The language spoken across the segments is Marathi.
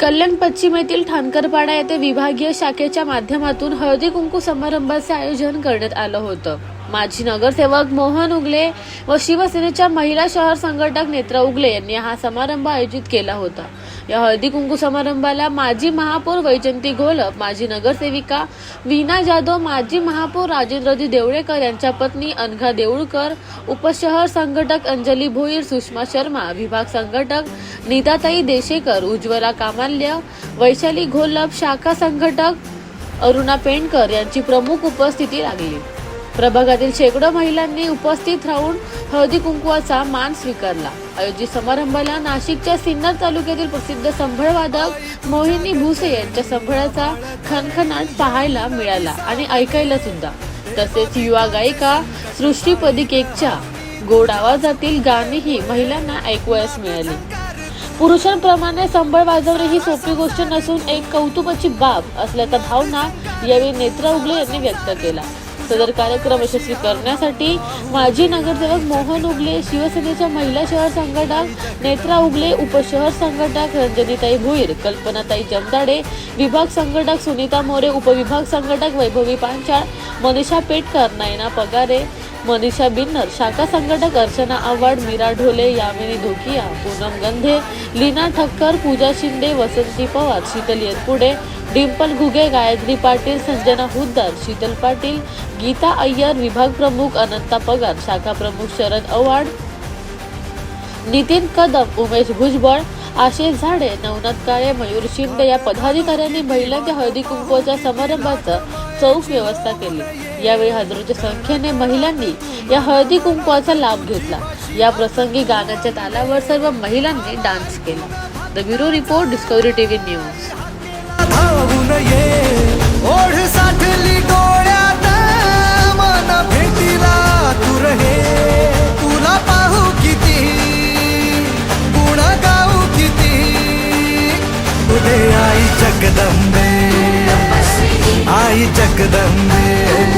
कल्याण पश्चिम येथील ठाणकरपाडा येथे विभागीय शाखेच्या माध्यमातून हळदी कुंकू समारंभाचे आयोजन करण्यात आलं होतं. माजी नगरसेवक मोहन उगले व शिवसेनेच्या महिला शहर संघटक नेत्रा उगले यांनी हा समारंभ आयोजित केला होता. या हळदी कुंकू समारंभाला माजी महापौर वैजंती घोलप माजी नगरसेविका वीना जाधव माजी महापौर राजेंद्रजी देवळेकर यांच्या पत्नी अनघा देऊळकर उपशहर संघटक अंजली भोईर सुषमा शर्मा विभाग संघटक नीताताई देशेकर उज्ज्वला कामाल्य वैशाली घोलप शाखा संघटक अरुणा पेंडकर यांची प्रमुख उपस्थिती लागली. प्रभागातील शेकडो महिलांनी उपस्थित राहून हळदी कुंकवाचा मान स्वीकारला. आयोजित समारंभाला नाशिकच्या सिन्नर तालुक्यातील प्रसिद्ध संभळवादक मोहिनी भुसे यांच्या संभळाचा खणखणाट पाहायला मिळाला आणि ऐकायला सुद्धा. तसेच युवा गायिका सृष्टी पदिकेकच्या गोड आवाजातील गाणीही महिलांना ऐकवयास मिळाली. पुरुषांप्रमाणे संबळ वाजवणे ही सोपी गोष्ट नसून एक कौतुकाची बाब असल्याचा भावना यावेळी नेत्रा उगले यांनी व्यक्त केला. सदर कार्यक्रम यशस्वी करण्यासाठी माजी नगरसेवक मोहन उगले शिवसेनेच्या महिला शहर संघटक नेत्रा उगले उपशहर संघटक रंजनीताई भुईर कल्पनाताई जमदाडे विभाग संघटक सुनीता मोरे उपविभाग संघटक वैभवी पांचाळ मनीषा पेटकर नयना पगारे मनीषा बिन्नर शाखा संघटक अर्चना आव्हाड मीरा ढोले यामिनी धोकिया पूनम गंधे लीना ठक्कर पूजा शिंदे वसंती पवार शीतल येतपुडे डिंपल घुगे गायत्री पाटील संजना हुद्दार शीतल पाटील गीता अय्यर विभाग प्रमुख अनंता पगार शाखा प्रमुख शरद आव्हाड नितीन कदम उमेश भुजबळ आशिष झाडे नवनाथ काळे मयूर शिंदे या पदाधिकाऱ्यांनी महिलांच्या हळदी कुंकवाच्या समारंभाचं चौक व्यवस्था केली. यावेळी हजारोच्या संख्येने महिलांनी या हळदी कुंकवाचा लाभ घेतला. या प्रसंगी गाण्याच्या तालावर सर्व महिलांनी डान्स केला. The bureau report Discovery TV news तुला आई जगदम्बे आई जगदम्बे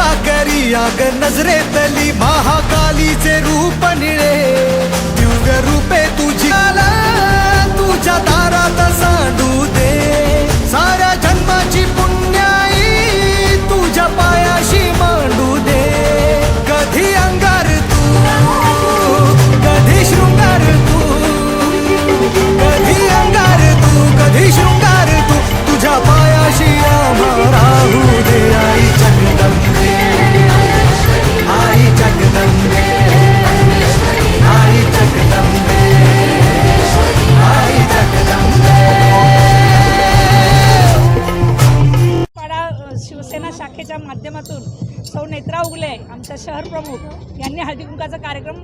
कृपा करी आग नजरेतली महाकालीचे रूप निळ शिवसेना शाखेच्या माध्यमातून सौ नेत्रा उगले आमच्या शहर प्रमुख यांनी हळदीकुंकाचा कार्यक्रम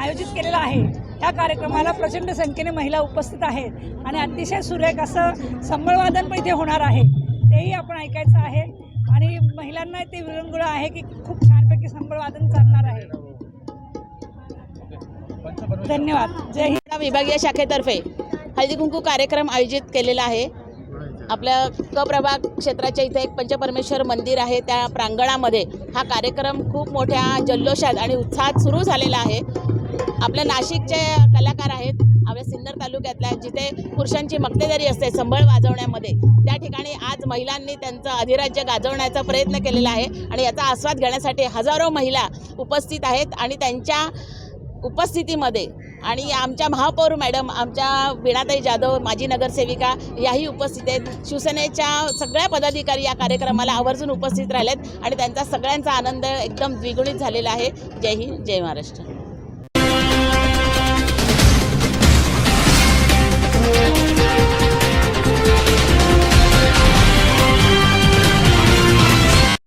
आयोजित केलेला आहे. या कार्यक्रमाला प्रचंड संख्येने महिला उपस्थित आहेत आणि अतिशय सुरेख असं संबळवादन पण इथे होणार आहे. तेही आपण ऐकायचं आहे आणि महिलांना ते विरंगुळ आहे की खूप छानपैकी संबळवादन चालणार आहे. धन्यवाद. जय हिंद. विभागीय शाखेतर्फे हळदी कुंकू कार्यक्रम आयोजित केलेला आहे. आपल्या कप्रभाग क्षेत्राच्या इथे एक पंचपरमेश्वर मंदिर आहे. त्या प्रांगणामध्ये हा कार्यक्रम खूप मोठ्या जल्लोषात आणि उत्साहात सुरू झालेला आहे. आपल्या नाशिकचे कलाकार आहेत. आपल्या सिन्नर तालुक्यातल्या जिथे पुरुषांची मक्तेदारी असते संबळ वाजवण्यामध्ये. त्या ठिकाणी आज महिलांनी त्यांचं अधिराज्य गाजवण्याचा प्रयत्न केलेला आहे आणि याचा आस्वाद घेण्यासाठी हजारो महिला उपस्थित आहेत आणि त्यांच्या उपस्थितीमध्ये आणि आमच्या महापौर मॅडम आमच्या वीणाताई जाधव माजी नगरसेविका याही उपस्थित आहेत. शिवसेनेच्या सगळ्या पदाधिकारी या कार्यक्रमाला आवर्जून उपस्थित राहिलेत आणि त्यांचा सगळ्यांचा आनंद एकदम द्विगुणित झालेला आहे. जय हिंद जय महाराष्ट्र.